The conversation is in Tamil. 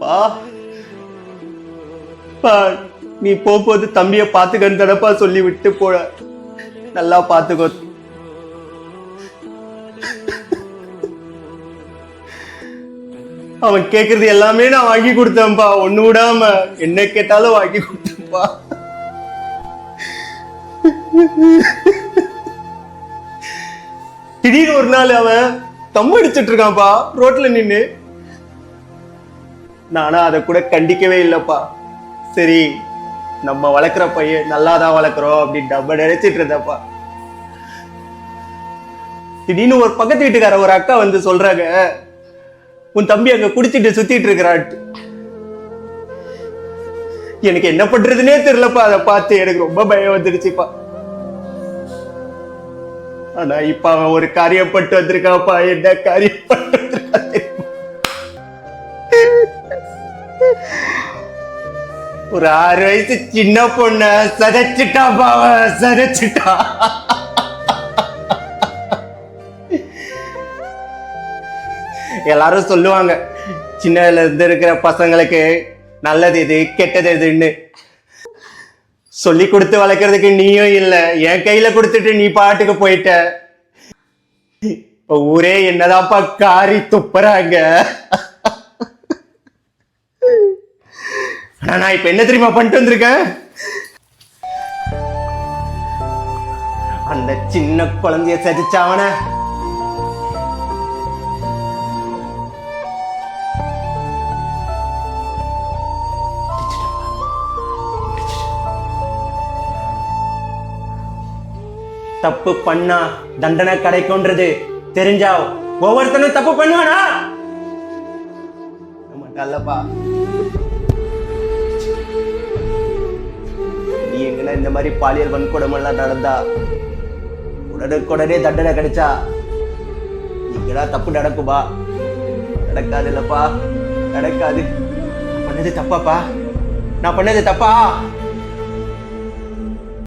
பா. பா. நீ போகும்போது தம்பிய பாத்துக்கன்னு தடப்பா சொல்லி விட்டு போட நல்லா பாத்துக்கோ அவன் கேக்குறது எல்லாமே நான் வாங்கி கொடுத்தேன்ப்பா ஒண்ணு விடாம என்ன கேட்டாலும் வாங்கி கொடுத்தேன்ப்பா திடீர்னு ஒரு நாள் அவன் தம் அடிச்சிட்டு இருக்கான்ப்பா ரோட்ல நின்னு நானா அதை கூட கண்டிக்கவே இல்லப்பா. சரி நம்ம வளர்க்குற பையன் நல்லா தான் வளர்க்குறோம் அப்படின்னு நம்ம நினைச்சிட்டு இருந்தப்பா திடீர்னு ஒரு பக்கத்து வீட்டுக்கார ஒரு அக்கா வந்து சொல்றாங்க உன் தம்பி அங்க குடிச்சிட்டு சுத்திட்டு இருக்கிறான்ட்டு. எனக்கு என்ன பண்றதுனே தெரியலப்பா அதை பார்த்து எனக்கு ரொம்ப பயம் வந்துருச்சுப்பா. ஆனா இப்ப அவன் ஒரு காரியப்பட்டு வந்திருக்காப்பா என்ன காரியப்பட்டு ஒரு ஆறு வயசு சின்ன பொண்ண சதைச்சிட்டா பாவ சதைச்சிட்டா. எல்லாரும் சொல்லுவாங்க சின்னதுல இருந்து இருக்கிற பசங்களுக்கு நல்லது இது கெட்டது இதுன்னு சொல்லி கொடுத்து வளர்க்கறதுக்கு நீயும் இல்ல என் கையில கொடுத்துட்டு நீ பாட்டுக்கு போயிட்ட. இப்ப ஊரே என்னதான்ப்பா காரி துப்புறாங்க. ஆனா நான் இப்ப என்ன தெரியுமா பண்ணிட்டு வந்திருக்கேன்? அந்த சின்ன குழந்தைய சதிச்சாவன தப்பு பண்ணா தண்டனை கிடைக்கும்ன்றது தெரிஞ்சா ஒவ்வொருத்தனும் தப்பு பண்ணுவானா? நமக்கு அல்லப்பா நீ இந்த மாதிரி பாலியல் வன்கொடுமெல்லாம் நடந்தா உடனுக்குடனே தண்டனை கிடைச்சா நீங்களா தப்பு நடக்குமா? நடக்காது இல்லப்பா நடக்காது. பண்ணது தப்பாப்பா. நான் பண்ணது தப்பா?